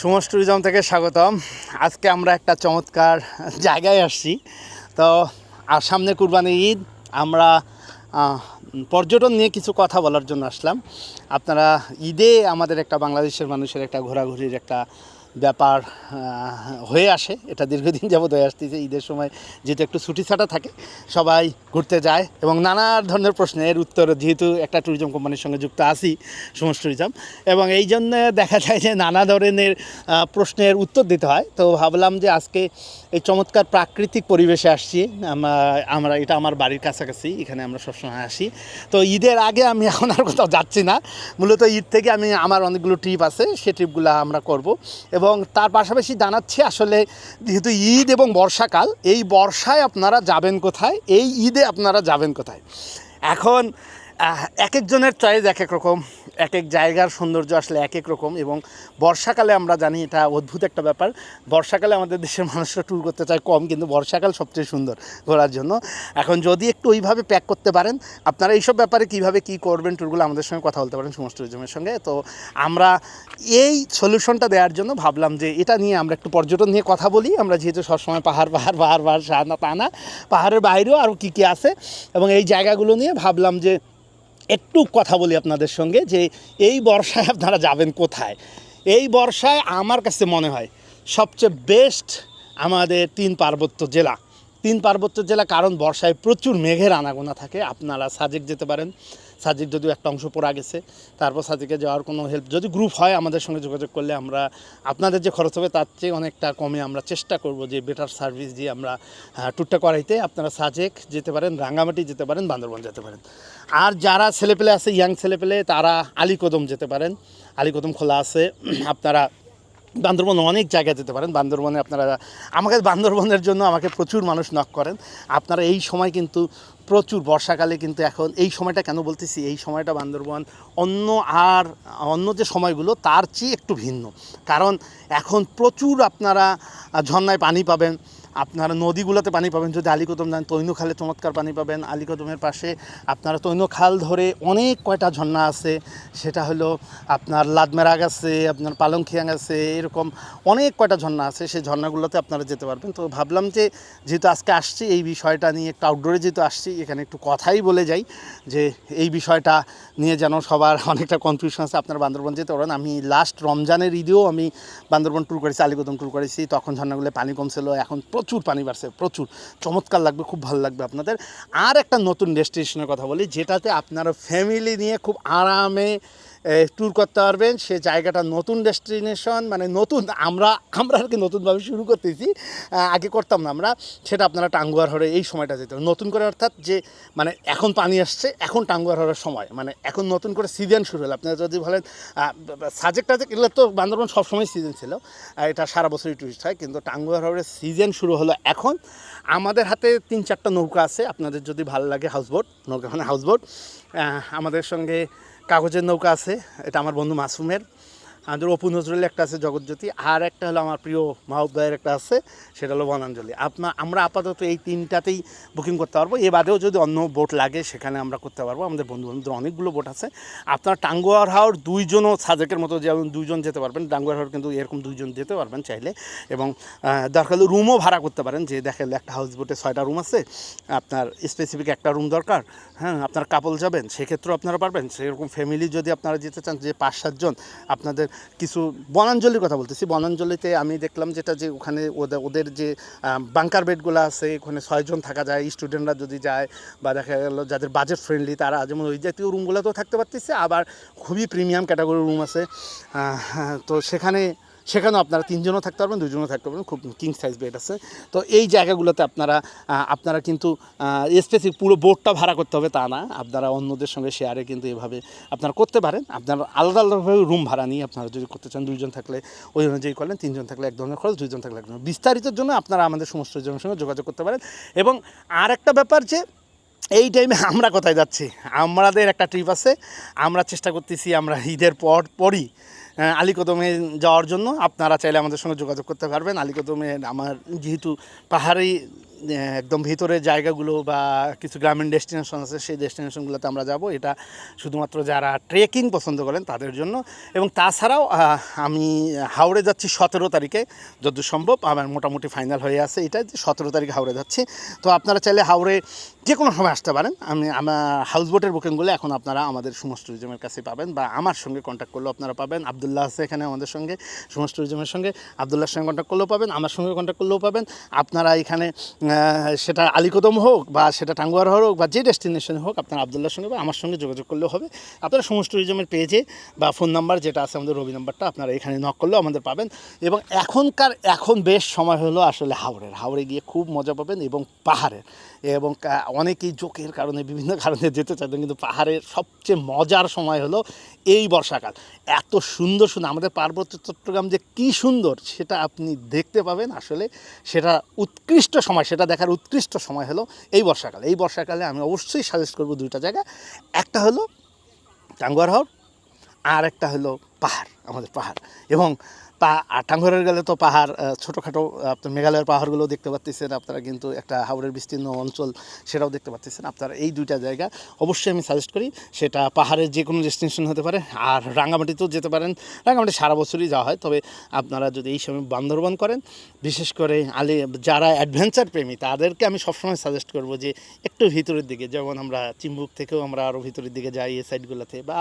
সুমস tourism থেকে স্বাগতম। আজকে আমরা একটা চমৎকার জায়গায় আসছি। তো আর সামনে কুরবানি ঈদ। আমরা পর্যটন নিয়ে কিছু কথা বলার জন্য আসলাম। আপনারা ঈদে আমাদের একটা বাংলাদেশের মানুষের একটা ঘোরাঘুরির একটা ব্যাপার হয়ে আসে। এটা দীর্ঘদিন যাবৎ হয়ে আসতেছে। ঈদের সময় যেহেতু একটু ছুটি ছাটা থাকে, সবাই ঘুরতে যায় এবং নানা ধরনের প্রশ্নের উত্তর, যেহেতু একটা ট্যুরিজম কোম্পানির সঙ্গে যুক্ত আছি, সমস্ত ট্যুরিজম এবং এই জন্য দেখা যায় যে নানা ধরনের প্রশ্নের উত্তর দিতে হয়। তো ভাবলাম যে আজকে এই চমৎকার প্রাকৃতিক পরিবেশে আসছি। আমরা, এটা আমার বাড়ির কাছাকাছি, এখানে আমরা সবসময় আসি। তো ঈদের আগে আমি এখন আর কোথাও যাচ্ছি না। মূলত ঈদ থেকে আমি, আমার অনেকগুলো ট্রিপ আছে, সে ট্রিপগুলো আমরা করব। এবং তার পাশাপাশি জানাচ্ছি আসলে যেহেতু ঈদ এবং বর্ষাকাল, এই বর্ষায় আপনারা যাবেন কোথায়? এই ঈদে আপনারা যাবেন কোথায়? এখন এক একজনের চয়েস এক এক রকম এক এক জায়গার সৌন্দর্য আসলে এক এক রকম এবং বর্ষাকালে আমরা জানি এটা অদ্ভুত একটা ব্যাপার। বর্ষাকালে আমাদের দেশের মানুষরা ট্যুর করতে চায় কম, কিন্তু বর্ষাকাল সবচেয়ে সুন্দর ঘোরার জন্য। এখন যদি একটু ওইভাবে প্যাক করতে পারেন, আপনারা এইসব ব্যাপারে কীভাবে কী করবেন ট্যুরগুলো আমাদের সঙ্গে কথা বলতে পারেন সমস্ত ট্যুরিজমের সঙ্গে। তো আমরা এই সলিউশনটা দেওয়ার জন্য ভাবলাম যে এটা নিয়ে আমরা একটু পর্যটন নিয়ে কথা বলি। আমরা যেহেতু সবসময় পাহাড় পাহাড় পাহাড় পাহাড়, সানা না পাহাড়ের বাইরেও আরও কী কী আছে? এবং এই জায়গাগুলো নিয়ে ভাবলাম যে একটু কথা বলি আপনাদের সঙ্গে যে এই বর্ষায় আপনারা যাবেন কোথায়? এই বর্ষায় আমার কাছে মনে হয় সবচেয়ে বেস্ট আমাদের তিন পার্বত্য জেলা। তিন পার্বত্য জেলা কারণ বর্ষায় প্রচুর মেঘের আনাগোনা থাকে, আপনারা সাজেক যেতে পারেন। সাজেক যদিও একটা অংশ পড়া গেছে, তারপর সাজেকে যাওয়ার কোনো হেল্প যদি গ্রুপ হয় আমাদের সঙ্গে যোগাযোগ করলে আমরা, আপনাদের যে খরচ হবে তার চেয়ে অনেকটা কমে আমরা চেষ্টা করব যে বেটার সার্ভিস দিয়ে আমরা ট্যুরটা করাইতে। আপনারা সাজেক যেতে পারেন, রাঙ্গামাটি যেতে পারেন, বান্দরবন যেতে পারেন। আর যারা ছেলেপেলে আছে ইয়াং ছেলেপেলে, তারা আলীকদম যেতে পারেন। আলীকদম খোলা আছে, আপনারা বান্দরবন অনেক জায়গায় যেতে পারেন। বান্দরবনে আপনারা, আমাকে বান্দরবনের জন্য আমাকে প্রচুর মানুষ নক করেন। আপনারা এই সময় কিন্তু প্রচুর বর্ষাকালে কিন্তু এখন এই সময়টা কেন বলতেছি? এই সময়টা বান্দরবন অন্য আর, অন্য যে সময়গুলো তার চেয়ে একটু ভিন্ন। কারণ এখন প্রচুর আপনারা ঝর্নায় পানি পাবেন আপনারা নদীগুলোতে পানি পাবেন। যদি আলিকদম যান তৈনখালে চমৎকার পানি পাবেন। আলিকদমের পাশে আপনারা তৈনখাল ধরে অনেক কয়টা ঝর্ণা আছে। সেটা হলো আপনার লাদমেরাগ আছে, আপনার পালংখিয়াং আছে, এরকম অনেক কয়টা ঝর্ণা আছে। সেই ঝর্ণাগুলোতে আপনারা যেতে পারবেন। তো ভাবলাম যে, যেহেতু আজকে আসছি, এই বিষয়টা নিয়ে একটু আউটডোরে যেহেতু আসছি, এখানে একটু কথাই বলে যাই যে, এই বিষয়টা নিয়ে যেন সবার অনেকটা কনফিউশন আছে। আপনারা বান্দরবন যেতে পারেন। আমি লাস্ট রমজানের ঈদেও আমি বান্দরবন ট্যুর করেছি আলিকদম ট্যুর করেছি। তখন ঝর্ণাগুলো পানি কমছিল। এখন প্রচুর পানি বাড়ছে, প্রচুর। চমৎকার লাগবে, খুব ভালো লাগবে আপনাদের। আর একটা নতুন ডেস্টিনেশনের কথা বলি, যেটাতে আপনারা ফ্যামিলি নিয়ে খুব আরামে ট্যুর করতে পারবেন। সে জায়গাটা নতুন ডেস্টিনেশন মানে নতুন, আমরা আমরা আর কি নতুনভাবে শুরু করতেছি। আগে করতাম না আমরা। সেটা আপনারা টাঙ্গুয়ার হরে এই সময়টা যেতে নতুন করে অর্থাৎ যে মানে এখন পানি আসছে, এখন টাঙ্গুয়ার হরের সময়। মানে এখন নতুন করে সিজন শুরু হলো। আপনারা যদি বলেন সাজেক্ট টাজেক্ট এগুলো তো বান্দরবন সবসময় সিজন ছিল। এটা সারা বছরই টুরিস্ট হয়। কিন্তু টাঙ্গুয়ার হরের সিজন শুরু হলো এখন। আমাদের হাতে তিন, চারটা নৌকা আছে। আপনাদের যদি ভালো লাগে হাউসবোট নৌকা মানে হাউসবোট আমাদের সঙ্গে কাগজের নৌকা আছে এটা আমার বন্ধু মাসুমের। আমাদের অপু নজরুলের একটা আছে জগৎজ্যোতি, আর একটা হলো আমার প্রিয় মাহবুব ভাইয়ের একটা আছে, সেটা হলো বনাঞ্জলি। আপনার আমরা আপাতত এই তিনটাতেই বুকিং করতে পারব। এ বাদেও যদি অন্য বোট লাগে, সেখানে আমরা করতে পারব। আমাদের বন্ধু বান্ধবদের অনেকগুলো বোট আছে। আপনার টাঙ্গুয়ার হাওর দুইজনও সাজেকের মতো যেমন দুইজন যেতে পারবেন, টাঙ্গুয়ার হাওর কিন্তু এরকম দুইজন যেতে পারবেন চাইলে। এবং দরকার হলে রুমও ভাড়া করতে পারেন। যে দেখেন একটা হাউস বোটে ছয়টা রুম আছে, আপনার স্পেসিফিক একটা রুম দরকার হ্যাঁ আপনার কাপল যাবেন, সেক্ষেত্রেও আপনারা পারবেন। সেরকম ফ্যামিলি যদি আপনারা যেতে চান, যে পাঁচ সাতজন আপনাদের কিছু বনাঞ্চলির কথা বলতেছি। বনাঞ্চলিতে আমি দেখলাম যেটা যে ওখানে ওদের ওদের যে বাংকার বেডগুলো আছে ওখানে ছয়জন থাকা যায় স্টুডেন্টরা যদি যায় বা দেখা গেল যাদের বাজেট ফ্রেন্ডলি তারা যেমন ওই জাতীয় রুমগুলোতেও থাকতে পারতেছে আবার খুবই প্রিমিয়াম ক্যাটাগরির রুম আছে। হ্যাঁ, তো সেখানে সেখানেও আপনারা তিনজনও থাকতে পারবেন, দুজনও থাকতে পারবেন, খুব কিং সাইজ বেড আছে। তো এই জায়গাগুলোতে আপনারা আপনারা কিন্তু স্পেসিফিক পুরো বোর্ডটা ভাড়া করতে হবে তা না। আপনারা অন্যদের সঙ্গে শেয়ারে কিন্তু এভাবে আপনারা করতে পারেন। আপনারা আলাদা আলাদাভাবে রুম ভাড়া নিয়ে আপনারা যদি করতে চান, দুইজন থাকলে ওই অনুযায়ী করলেন, তিনজন থাকলে এক ধরনের খরচ, দুইজন থাকলে এক ধরনের। বিস্তারিতের জন্য আপনারা আমাদের সমস্ত জনের সঙ্গে যোগাযোগ করতে পারেন। এবং আর একটা ব্যাপার যে, এই টাইমে আমরা কোথায় যাচ্ছি? আমাদের একটা ট্রিপ আছে। আমরা চেষ্টা করতেছি আমরা ঈদের পর, পরই আলীকদমে যাওয়ার জন্য আপনারা চাইলে আমাদের সঙ্গে যোগাযোগ করতে পারবেন। আলিকদমে আমার যেহেতু পাহাড়ি একদম ভিতরের জায়গাগুলো বা কিছু গ্রামীণ ডেস্টিনেশন আছে, সেই ডেস্টিনেশনগুলোতে আমরা যাব। এটা শুধুমাত্র যারা ট্রেকিং পছন্দ করেন তাদের জন্য। এবং তাছাড়াও আমি হাওড়ে যাচ্ছি সতেরো তারিখে যতদূর সম্ভব। আমার মোটামুটি ফাইনাল হয়ে আছে এটা যে সতেরো তারিখে হাওড়ে যাচ্ছি। তো আপনারা চাইলে হাওড়ে যে কোনো সময় আসতে পারেন। আমি, আমার হাউস বোটের বুকিংগুলো এখন আপনারা আমাদের সুমস ট্যুরিজমের কাছে পাবেন বা আমার সঙ্গে কন্ট্যাক্ট করলেও আপনারা পাবেন। আবদুল্লাহ আছে এখানে আমাদের সঙ্গে সুমস ট্যুরিজমের সঙ্গে। আবদুল্লাহর সঙ্গে কন্ট্যাক্ট করলেও পাবেন, আমার সঙ্গে কন্ট্যাক্ট করলেও পাবেন। আপনারা এখানে সেটা আলিকদম হোক বা সেটা টাঙ্গুয়ার হোক বা যে ডেস্টিনেশনে হোক, আপনার আবদুল্লার সঙ্গে বা আমার সঙ্গে যোগাযোগ করলেও হবে। আপনারা সমস্ত ট্যুরিজমের পেজে বা ফোন নাম্বার যেটা আছে আমাদের রবি নাম্বারটা আপনারা এখানে নক করলেও আমাদের পাবেন। এবং এখনকার, এখন বেশ সময় হলো আসলে হাওড়ের হাওড়ে গিয়ে খুব মজা পাবেন এবং পাহাড়ের। এবং অনেকেই জোকের কারণে বিভিন্ন কারণে যেতে চাইতেন, কিন্তু পাহাড়ের সবচেয়ে মজার সময় হলো এই বর্ষাকাল। এত সুন্দর সুন্দর, আমাদের পার্বত্য চট্টগ্রাম যে কী সুন্দর সেটা আপনি দেখতে পাবেন। আসলে সেটা উৎকৃষ্ট সময়, সেটা দেখার উৎকৃষ্ট সময় হলো এই বর্ষাকাল। এই বর্ষাকালে আমি অবশ্যই সাজেস্ট করব দুইটা জায়গা। একটা হলো টাঙ্গুয়ার হাওর আর একটা হলো পাহাড়, আমাদের পাহাড়। এবং পা আর টাঙ্গুয়ারের গেলে তো পাহাড় ছোটোখাটো, আপনার মেঘালয়ের পাহাড়গুলো দেখতে পাচ্ছেন আপনারা কিন্তু একটা হাওড়ের বিস্তীর্ণ অঞ্চল সেটাও দেখতে পাচ্ছেন আপনারা এই দুইটা জায়গা অবশ্যই আমি সাজেস্ট করি, সেটা পাহাড়ের যে কোনো ডেস্টিনেশন হতে পারে, আর রাঙ্গামাটিতেও যেতে পারেন, রাঙ্গামাটি সারা বছরই যাওয়া হয়, তবে আপনারা যদি এই সময় বান্দরবান করেন, বিশেষ করে আলি, যারা অ্যাডভেঞ্চার প্রেমী, তাদেরকে আমি সবসময় সাজেস্ট করব যে একটু ভিতরের দিকে, যেমন আমরা চিম্বুক থেকেও আমরা আরও ভিতরের দিকে যাই এই সাইডগুলোতে বা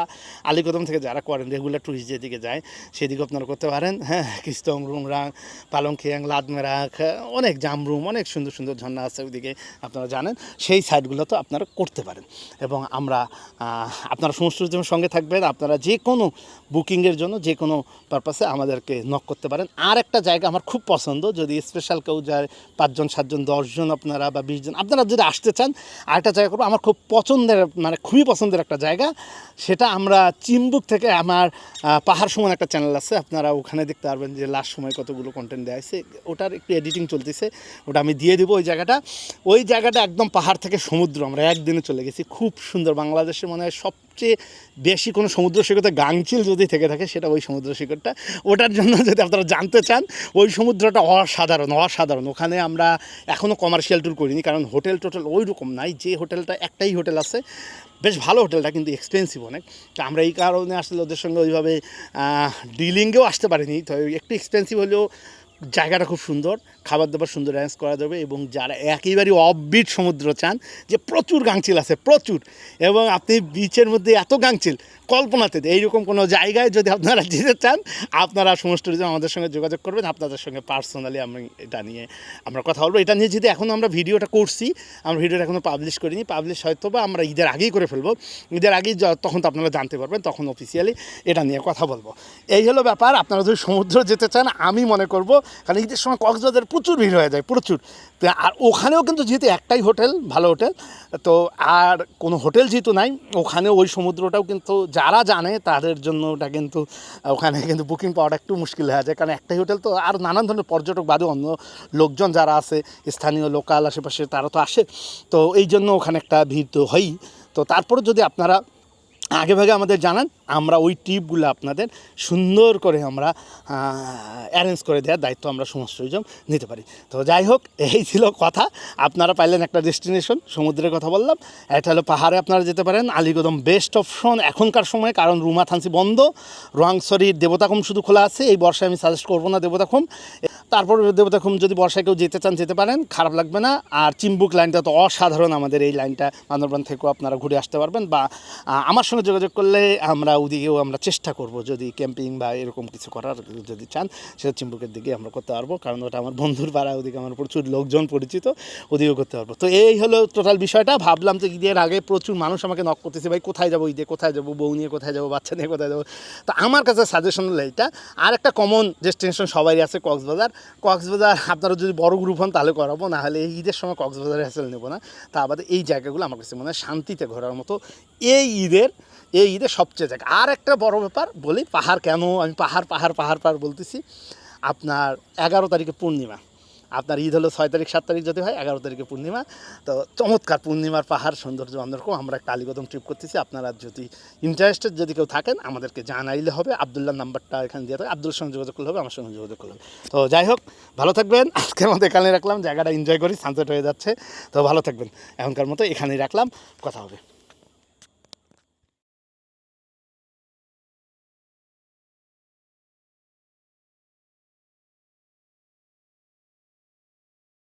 আলিকদম থেকে যারা করেন রেগুলার টুরিস্ট যেদিকে যায় সেদিকে আপনারা করতে পারেন হ্যাঁ কিস্তম রুমরাং পালংখিয়াং লাদমেরাক অনেক জামরুম অনেক সুন্দর সুন্দর ঝর্ণা আছে ওইদিকে আপনারা জানেন। সেই সাইডগুলো তো আপনারা করতে পারেন। এবং আমরা আপনারা সমস্ত সঙ্গে থাকবেন, আপনারা যে কোনো বুকিংয়ের জন্য যে কোনো পারপাসে আমাদেরকে নক করতে পারেন। আর একটা জায়গা আমার খুব পছন্দ, যদি স্পেশাল কেউ যায়, পাঁচজন, সাতজন, দশজন আপনারা বা বিশজন আপনারা যদি আসতে চান, আরেকটা জায়গা করব, আমার খুব পছন্দের মানে খুবই পছন্দের একটা জায়গা। সেটা আমরা চিম্বুক থেকে আমার পাহাড় সমান একটা চ্যানেল আছে, আপনারা ওখানে দেখতে পারবেন যে লাস্ট সময় কতগুলো কন্টেন্ট দেওয়া হয়েছে। ওটার একটু এডিটিং চলতেছে। ওটা আমি দিয়ে দেবো ওই জায়গাটা। ওই জায়গাটা একদম পাহাড় থেকে সমুদ্র। আমরা একদিনে চলে গেছি। খুব সুন্দর। বাংলাদেশের মনে হয় সবচেয়ে বেশি কোনো সমুদ্র সৈকতে গাংচিল যদি থেকে থাকে, সেটা ওই সমুদ্র সৈকতটা। ওটার জন্য যদি আপনারা জানতে চান, ওই সমুদ্রটা অসাধারণ অসাধারণ। ওখানে আমরা এখনও কমার্শিয়াল ট্যুর করিনি, কারণ হোটেল টোটেল ওই রকম নাই। যে হোটেলটা একটাই হোটেল আছে, বেশ ভালো হোটেলটা কিন্তু এক্সপেন্সিভ অনেক। তো আমরা এই কারণে আসলে ওদের সঙ্গে ওইভাবে ডিলিংয়েও আসতে পারিনি। তো একটু এক্সপেন্সিভ হলেও জায়গাটা খুব সুন্দর খাবার দাবার সুন্দর অ্যারেঞ্জ করা যাবে এবং যারা একেবারেই অফবিট সমুদ্র চান, যে প্রচুর গাংচিল আছে, প্রচুর, এবং আপনি বিচের মধ্যে এত গাংচিল, কল্পনাতে। এইরকম কোনো জায়গায় যদি আপনারা যেতে চান, আপনারা সমস্ত কিছু আমাদের সঙ্গে যোগাযোগ করবেন। আপনাদের সঙ্গে পার্সোনালি আমি এটা নিয়ে আমরা কথা বলব। এটা নিয়ে যদি এখন আমরা ভিডিওটা করছি, আমরা ভিডিওটা এখনও পাবলিশ করিনি। পাবলিশ হয়তো বা আমরা ঈদের আগেই করে ফেলব। ঈদের আগেই তখন তো আপনারা জানতে পারবেন, তখন অফিসিয়ালি এটা নিয়ে কথা বলব। এই হলো ব্যাপার। আপনারা যদি সমুদ্র যেতে চান, আমি মনে করব কারণ ঈদের সময় কক্সবাজারে প্রচুর ভিড় হয়ে যায়, প্রচুর। আর ওখানেও কিন্তু যেহেতু একটাই হোটেল, ভালো হোটেল, তো আর কোনো হোটেল যেহেতু নাই ওখানে ওই সমুদ্রটাও কিন্তু যারা জানে তাদের জন্য ওটা কিন্তু ওখানে কিন্তু বুকিং পাওয়াটা একটু মুশকিল হয়ে যায়। কারণ একটাই হোটেল তো আর নানান ধরনের পর্যটক বাদে অন্য লোকজন যারা আছে, স্থানীয় লোকাল আশেপাশে তারা তো আসে, তো এই জন্য ওখানে একটা ভিড় তো হয়ই। তো তারপরে যদি আপনারা আগে ভাগে আমাদের জানান, আমরা ওই ট্রিপগুলো আপনাদের সুন্দর করে আমরা অ্যারেঞ্জ করে দেওয়ার দায়িত্ব আমরা সমস্ত জন নিতে পারি। তো যাই হোক, এই ছিল কথা। আপনারা পাইলেন একটা ডেস্টিনেশন সমুদ্রের কথা বললাম। এটা হলো পাহাড়ে আপনারা যেতে পারেন আলিগদম বেস্ট অপশন এখনকার সময়, কারণ রুমা থানসি বন্ধ। রোয়াংসরির দেবতাখুম শুধু খোলা আছে, এই বর্ষায় আমি সাজেস্ট করব না দেবতাখুম তারপর দেবতাখুম যদি বর্ষায় কেউ যেতে চান, যেতে পারেন, খারাপ লাগবে না। আর চিম্বুক লাইনটা তো অসাধারণ আমাদের এই লাইনটা বান্দরবান থেকেও আপনারা ঘুরে আসতে পারবেন বা আমার সঙ্গে যোগাযোগ করলে আমরা ওদিকেও আমরা চেষ্টা করব যদি ক্যাম্পিং বা এরকম কিছু করার যদি চান, সেটা চিম্বুকের দিকে আমরা করতে পারব। কারণ ওটা আমার বন্ধুর পাড়া, ওদিকে আমার প্রচুর লোকজন পরিচিত, ওদিকেও করতে পারব। তো এই হলো টোটাল বিষয়টা। ভাবলাম যে ঈদের আগে প্রচুর মানুষ আমাকে নক করতেছে, ভাই, কোথায় যাব? ঈদে কোথায় যাব? বউ নিয়ে কোথায় যাব? বাচ্চা নিয়ে কোথায় যাব? তো আমার কাছে সাজেশন হলো এইটা। আর একটা কমন ডেস্টিনেশন সবারই আছে, কক্সবাজার। কক্সবাজার আপনারা যদি বড় গ্রুপ হন, তাহলে করাবো। না হলে এই ঈদের সময় কক্সবাজারে হ্যাসেল নেব না। তা বাদে এই জায়গাগুলো আমার কাছে মনে হয় শান্তিতে ঘোরার মতো। এই ঈদের এই ঈদে সবচেয়ে জায়গা। আর একটা বড় ব্যাপার বলি, পাহাড় কেন? আমি পাহাড় পাহাড় পাহাড় পাহাড় বলতেছি। আপনার এগারো তারিখে পূর্ণিমা। আপনার ঈদ হলো ছয় তারিখ, সাত তারিখ যদি হয়, এগারো তারিখে পূর্ণিমা। তো চমৎকার পূর্ণিমার পাহাড় সৌন্দর্য অন্যরকম। আমরা একটা আলিকদম ট্রিপ করতেছি। আপনারা যদি ইন্টারেস্টেড যদি কেউ থাকেন, আমাদেরকে জানাইলে হবে। আবদুল্লাহ নাম্বারটা এখানে দিয়ে থাকে আব্দুল্লার সঙ্গে যোগাযোগ করলে হবে, আমার সঙ্গে যোগাযোগ করলে তো যাই হোক, ভালো থাকবেন। আজকের মতো এখানে রাখলাম। জায়গাটা এনজয় করি সানসেট হয়ে যাচ্ছে। তো ভালো থাকবেন। এখনকার মতো এখানেই রাখলাম। কথা হবে।